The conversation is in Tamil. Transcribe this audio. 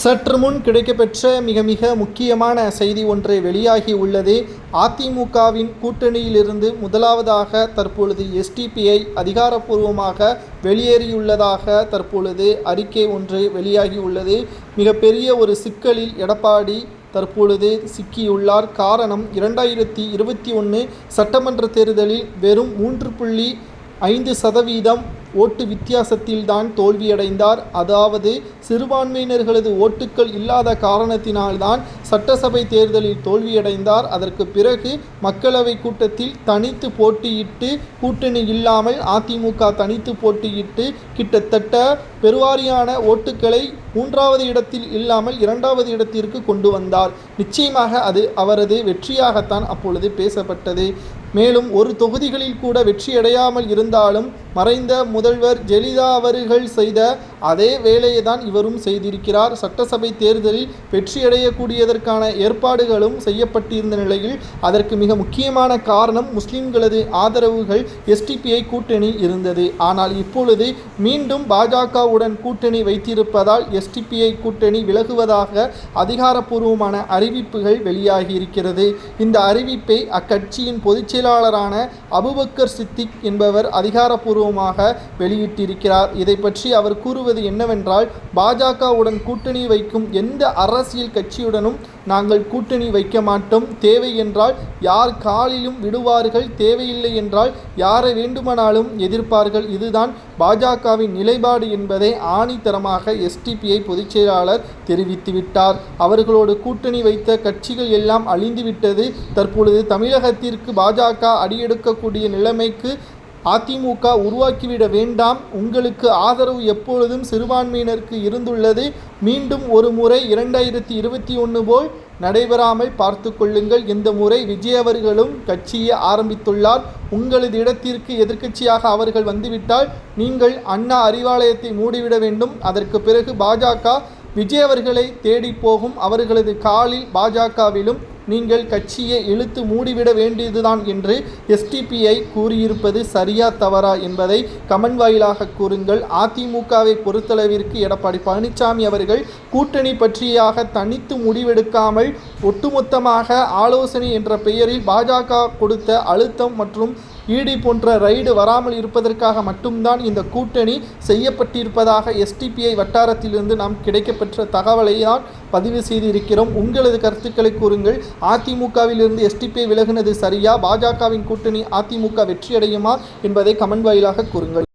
சற்று முன் கிடைக்கப்பெற்ற மிக மிக முக்கியமான செய்தி ஒன்று வெளியாகி உள்ளது அதிமுகவின் கூட்டணியிலிருந்து முதலாவதாக தற்பொழுது எஸ்டிபிஐ அதிகாரப்பூர்வமாக வெளியேறியுள்ளதாக தற்பொழுது அறிக்கை ஒன்று வெளியாகி உள்ளது. மிகப்பெரிய ஒரு சிக்கலில் எடப்பாடி தற்பொழுது சிக்கியுள்ளார். காரணம் இரண்டாயிரத்தி இருபத்தி ஒன்று சட்டமன்ற தேர்தலில் வெறும் மூன்று புள்ளி ஐந்து சதவீதம் ஓட்டு வித்தியாசத்தில்தான் தோல்வியடைந்தார். அதாவது சிறுபான்மையினர்களது ஓட்டுக்கள் இல்லாத காரணத்தினால்தான் சட்டசபை தேர்தலில் தோல்வியடைந்தார். அதற்கு பிறகு மக்களவை கூட்டத்தில் தனித்து போட்டியிட்டு கூட்டணி இல்லாமல் அதிமுக தனித்து போட்டியிட்டு கிட்டத்தட்ட பெருவாரியான ஓட்டுக்களை மூன்றாவது இடத்தில் இல்லாமல் இரண்டாவது இடத்திற்கு கொண்டு வந்தார். நிச்சயமாக அது அவரது வெற்றியாகத்தான் அப்பொழுது பேசப்பட்டது. மேலும் ஒரு தொகுதிகளில் கூட வெற்றியடையாமல் இருந்தாலும் மறைந்த முதல்வர் ஜெலிதா அவர்கள் செய்த அதே வேலையை தான் இவரும் செய்திருக்கிறார். சட்டசபை தேர்தலில் வெற்றியடையக்கூடியதற்கான ஏற்பாடுகளும் செய்யப்பட்டிருந்த நிலையில் அதற்கு மிக முக்கியமான காரணம் முஸ்லிம்களது ஆதரவுகள் எஸ்டிபிஐ கூட்டணி இருந்தது. ஆனால் இப்பொழுது மீண்டும் பாஜகவுடன் கூட்டணி வைத்திருப்பதால் எஸ்டிபிஐ கூட்டணி விலகுவதாக அதிகாரப்பூர்வமான அறிவிப்புகள் வெளியாகி இருக்கிறது இந்த அறிவிப்பை அக்கட்சியின் பொதுச் செயலாளரான அபுபக்கர் சித்திக் என்பவர் அதிகாரப்பூர்வமாக வெளியிட்டிருக்கிறார். இதை பற்றி அவர் கூறுவது என்னவென்றால் பாஜகவுடன் கூட்டணி வைக்கும் எந்த அரசியல் கட்சியுடனும் நாங்கள் கூட்டணி வைக்க மாட்டோம். தேவை என்றால் யார் காலிலும் விடுவார்கள். தேவையில்லை என்றால் யாரை வேண்டுமானாலும் எதிர்ப்பார்கள். இதுதான் பாஜகவின் நிலைப்பாடு என்பதை ஆணித்தரமாக எஸ்டிபிஐ பொதுச் செயலாளர் தெரிவித்துவிட்டார். அவர்களோடு கூட்டணி வைத்த கட்சிகள் எல்லாம் அழிந்துவிட்டது. தற்பொழுது தமிழகத்திற்கு பாஜக அடியெடுக்கக்கூடிய நிலைமைக்கு அதிமுக உருவாக்கிவிட வேண்டாம். உங்களுக்கு ஆதரவு எப்பொழுதும் சிறுபான்மையினருக்கு இருந்துள்ளது. மீண்டும் ஒரு முறை இரண்டாயிரத்தி இருபத்தி ஒன்று போல் நடைபெறாமல் பார்த்து கொள்ளுங்கள். இந்த முறை விஜய் அவர்களும் கட்சியை ஆரம்பித்துள்ளார். உங்களது இடத்திற்கு எதிர்க்கட்சியாக அவர்கள் வந்துவிட்டால் நீங்கள் அண்ணா அறிவாலயத்தை மூடிவிட வேண்டும். அதற்கு பிறகு பாஜக விஜய் அவர்களை தேடி போகும் அவர்களது காலில் பாஜகவிலும் நீங்கள் கட்சியை இழுத்து மூடிவிட வேண்டியதுதான் என்று எஸ்டிபிஐ கூறியிருப்பது சரியா தவறா என்பதை கமன் வாயிலாக கூறுங்கள். அதிமுகவை பொறுத்தளவிற்கு எடப்பாடி பழனிசாமி அவர்கள் கூட்டணி பற்றியாக தனித்து முடிவெடுக்காமல் ஒட்டுமொத்தமாக ஆலோசனை என்ற பெயரில் பாஜக கொடுத்த அழுத்தம் மற்றும் ஈடி போன்ற ரைடு வராமல் இருப்பதற்காக மட்டும்தான் இந்த கூட்டணி செய்யப்பட்டிருப்பதாக எஸ்டிபிஐ வட்டாரத்திலிருந்து நாம் கிடைக்கப்பெற்ற தகவலை தான் பதிவு செய்திருக்கிறோம். உங்களது கருத்துக்களை கூறுங்கள். அதிமுகவிலிருந்து எஸ்டிபிஐ விலகினது சரியா? பாஜகவின் கூட்டணி அதிமுக வெற்றியடையுமா என்பதை கமெண்ட் வாயிலாக கூறுங்கள்.